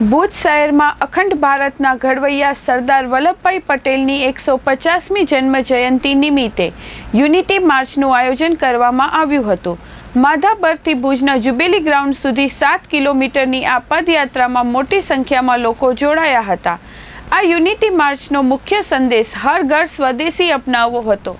ભુજ શહેરમાં અખંડ ભારતના ઘડવૈયા સરદાર વલ્લભભાઈ પટેલની એકસો પચાસમી જન્મ જયંતિ નિમિત્તે યુનિટી માર્ચનું આયોજન કરવામાં આવ્યું હતું. માધાપરથી ભુજના જુબેલી ગ્રાઉન્ડ સુધી સાત કિલોમીટરની આ પદયાત્રામાં મોટી સંખ્યામાં લોકો જોડાયા હતા. આ યુનિટી માર્ચનો મુખ્ય સંદેશ હર ઘર સ્વદેશી અપનાવવો હતો.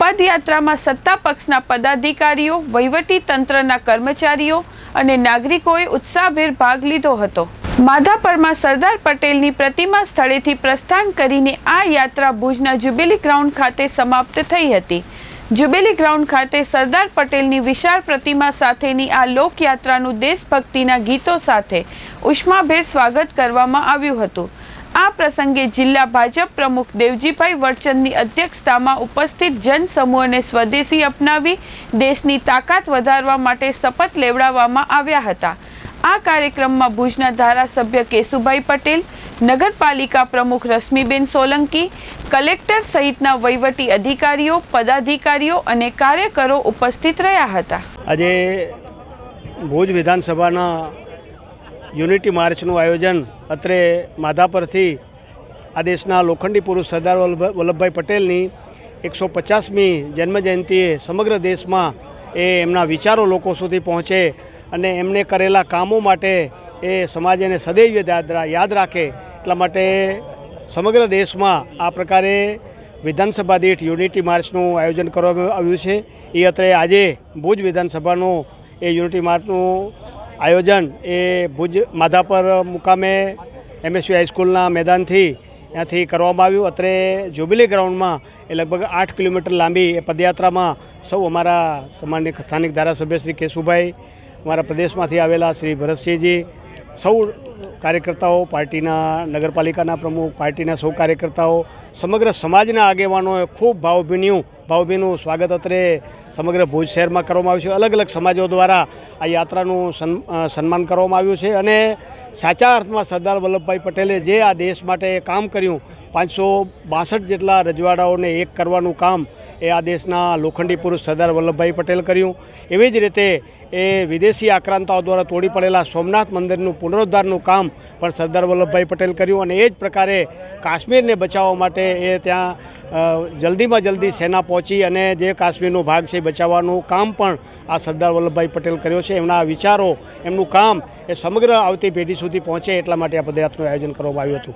પદયાત્રામાં સત્તા પક્ષના પદાધિકારીઓ, વહીવટી તંત્રના કર્મચારીઓ અને નાગરિકોએ ઉત્સાહભેર ભાગ લીધો હતો. માધાપરમાં સરદાર પટેલની પ્રતિમા સ્થળેથી પ્રસ્થાન કરીને આ યાત્રા ભુજના જુબેલી ગ્રાઉન્ડ ખાતે સમાપ્ત થઈ હતી. જુબેલી ગ્રાઉન્ડ ખાતે સરદાર પટેલની વિશાળ પ્રતિમા સાથેની આ લોકયાત્રાનું દેશભક્તિના ગીતો સાથે ઉષ્માભેર સ્વાગત કરવામાં આવ્યું હતું. આ પ્રસંગે જિલ્લા ભાજપ પ્રમુખ દેવજીભાઈ વડચંદની અધ્યક્ષતામાં ઉપસ્થિત જનસમૂહને સ્વદેશી અપનાવી દેશની તાકાત વધારવા માટે શપથ લેવડાવવામાં આવ્યા હતા. આ કાર્યક્રમમાં ભુજના ધારાસભ્ય કેશુભાઈ પટેલ, નગરપાલિકા પ્રમુખ રશ્મિબેન સોલંકી, કલેક્ટર સહિતના વહીવટી અધિકારીઓ, પદાધિકારીઓ અને કાર્યકરો ઉપસ્થિત રહ્યા હતા. આજે ભુજ વિધાનસભાના યુનિટી માર્ચનું આયોજન અત્રે માધાપરથી આ દેશના લોખંડી પુરુષ સરદાર વલ્લભભાઈ પટેલની એકસો પચાસમી જન્મજયંતિએ સમગ્ર દેશમાં એ એમના વિચારો લોકો સુધી પહોંચે અને એમને કરેલા કામો માટે એ સમાજ એને સદૈવ યાદ રાખે. એટલા માટે સમગ્ર દેશમાં આ પ્રકારે વિધાનસભા દીઠ યુનિટી માર્ચનું આયોજન કરવામાં આવ્યું છે. એ અત્રે આજે ભુજ વિધાનસભાનું એ યુનિટી માર્ચનું આયોજન એ ભુજ માધાપર મુકામે એમએસયુ હાઈસ્કૂલના મેદાનથી ત્યાંથી કરવામાં આવ્યું. અત્રે જ્યુબિલી ગ્રાઉન્ડમાં એ લગભગ આઠ કિલોમીટર લાંબી એ પદયાત્રામાં સૌ અમારા સમાન્ય સ્થાનિક ધારાસભ્ય શ્રી કેશુભાઈ, અમારા પ્રદેશમાંથી આવેલા શ્રી ભરતસિંહજી, સૌ કાર્યકર્તાઓ, પાર્ટીના નગરપાલિકાના પ્રમુખ, પાર્ટીના સૌ કાર્યકર્તાઓ, સમગ્ર સમાજના આગેવાનોએ ખૂબ ભાવભીન્યું ભાવભીનું સ્વાગત અત્રે સમગ્ર ભુજ શહેરમાં કરવામાં આવ્યું છે. અલગ અલગ સમાજો દ્વારા આ યાત્રાનું સન્- સન્માન કરવામાં આવ્યું છે અને સાચા અર્થમાં સરદાર વલ્લભભાઈ પટેલે જે આ દેશ માટે કામ કર્યું, પાંચસો બાસઠ જેટલા રજવાડાઓને એક કરવાનું કામ એ આ દેશના લોખંડી પુરુષ સરદાર વલ્લભભાઈ પટેલ કર્યું. એવી જ રીતે એ વિદેશી આક્રાંતાઓ દ્વારા તોડી પડેલા સોમનાથ મંદિરનું પુનરુદ્ધારનું કામ પણ સરદાર વલ્લભભાઈ પટેલ કર્યું અને એ જ પ્રકારે કાશ્મીરને બચાવવા માટે એ ત્યાં જલ્દીમાં જલ્દી સેના પહોંચી અને જે કાશ્મીરનો ભાગ છે બચાવવાનું કામ પણ આ સરદાર વલ્લભભાઈ પટેલ કર્યો છે. એમના વિચારો, એમનું કામ એ સમગ્ર આવતી પેઢી સુધી પહોંચે એટલા માટે આ પદયાત્રાનું આયોજન કરવામાં આવ્યું હતું.